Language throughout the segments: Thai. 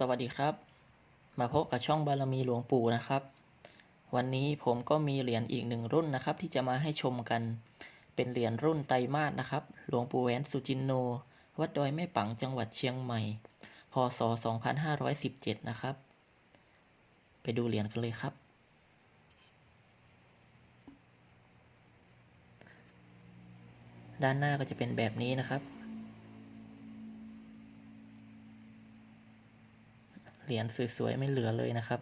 สวัสดีครับ มาพบกับช่องบารมีหลวงปู่นะครับ วันนี้ผมก็มีเหรียญอีกหนึ่งรุ่นนะครับ ที่จะมาให้ชมกันเป็นเหรียญรุ่นไตรมาสนะครับ หลวงปู่แหวนสุจินโน วัดดอยแม่ปังจังหวัดเชียงใหม่ พศ 2517 นะครับ ไปดูเหรียญกันเลยครับ ด้านหน้าก็จะเป็นแบบนี้นะครับ เหรียญสวยๆ ไม่เหลือเลยนะครับ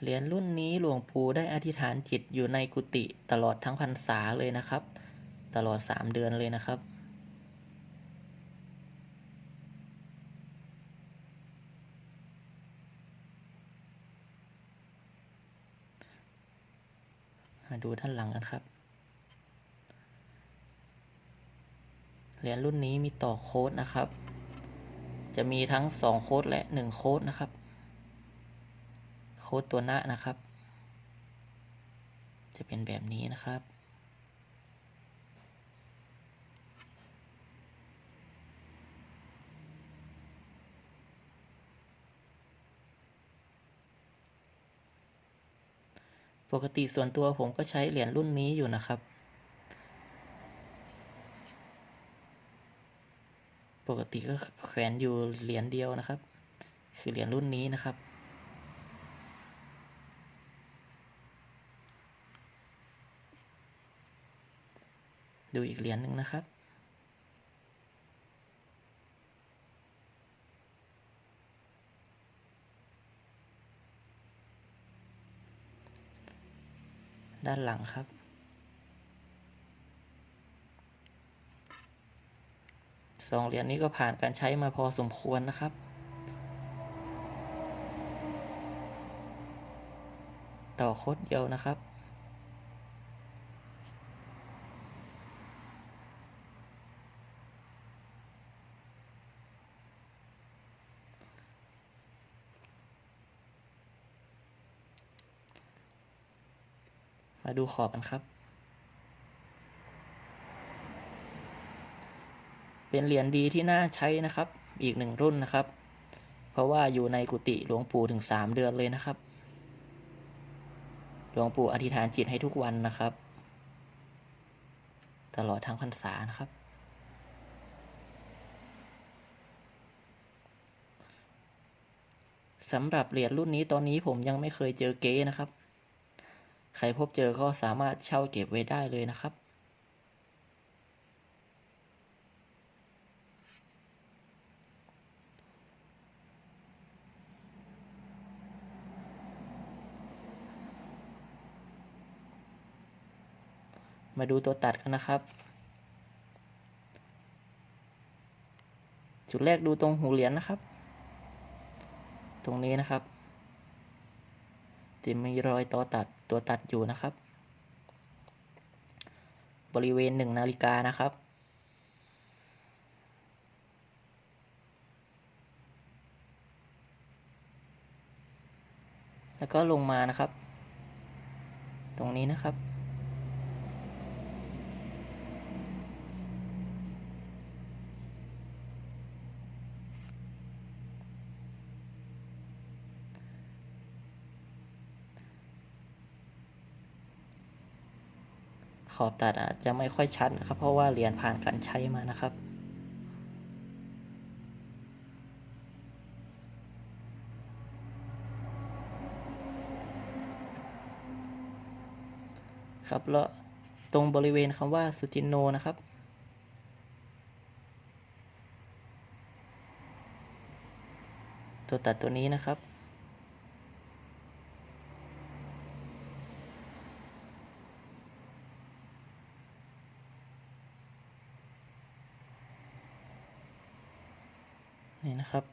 เหรียญรุ่นนี้หลวงปู่ได้อธิษฐานจิตอยู่ในกุฏิตลอดทั้งพรรษาเลยนะครับ ตลอดสามเดือนเลยนะครับ มาดูด้านหลังกันครับ เหรียญรุ่นนี้มีต่อโค้ดนะครับ จะมีทั้งสองโค้ดและหนึ่งโค้ดนะครับ โค้ดตัวหน้านะครับ จะเป็นแบบนี้นะครับ ปกติส่วนตัวผมก็ใช้เหรียญรุ่นนี้อยู่นะครับ ปกติก็แขวนอยู่เหรียญเดียวนะครับ คือเหรียญรุ่นนี้นะครับ ดูอีกเหรียญหนึ่งนะครับ ด้านหลังครับ สองเหรียญนี้ก็ผ่านการใช้มาพอสมควรนะครับ ต่อโคดเดียวนะครับ มาดูขอบกันครับ เป็นเหรียญดีที่น่าใช้นะครับ อีกหนึ่งรุ่นนะครับ เพราะว่าอยู่ในกุฏิหลวงปู่ถึงสามเดือนเลยนะครับ หลวงปู่อธิษฐานจิตให้ทุกวันนะครับ ตลอดทั้งพรรษานะครับสำหรับเหรียญรุ่นนี้ตอนนี้ผมยังไม่เคยเจอเก๊นะครับ ใครพบเจอก็สามารถเช่าเก็บไว้ได้เลยนะครับ มาดูตัวตัดกันนะครับ จุดแรกดูตรงหูเหรียญนะครับ ตรงนี้นะครับ จะมีรอยต่อตัดตัวตัดอยู่นะครับ บริเวณหนึ่งนาฬิกานะครับ แล้วก็ลงมานะครับ ตรงนี้นะครับ ขอบตัดอาจจะไม่ค่อยชัดนะครับ เพราะว่าเรียญผ่านการใช้มานะครับ ครับแล้วตรงบริเวณคำว่าสุจินโนนะครับตัวตัดตัวนี้นะครับ นี่นะครับ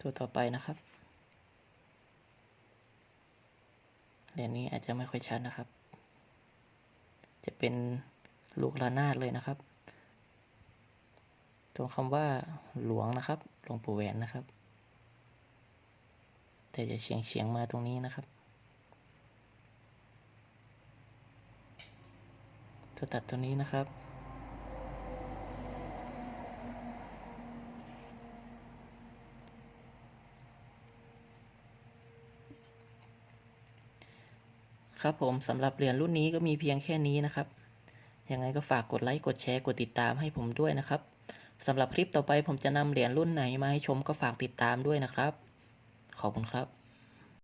ตัวต่อไปนะครับเหรียญนี้อาจจะไม่ค่อยชัดนะครับ จะเป็นลูกระนาดเลยนะครับตรงคำว่าหลวงนะครับ หลวงปู่แหวนนะครับ แต่จะเฉียงเฉียงมาตรงนี้นะครับตัวตัดตัวนี้นะครับ ครับผมสำหรับเหรียญรุ่นนี้ก็มีเพียงแค่นี้นะครับ ยังไงก็ฝากกดไลค์กดแชร์กดติดตามให้ผมด้วยนะครับสำหรับคลิปต่อไปผมจะนำเหรียญรุ่นไหนมาให้ชมก็ฝากติดตามด้วยนะครับ ขอบคุณครับ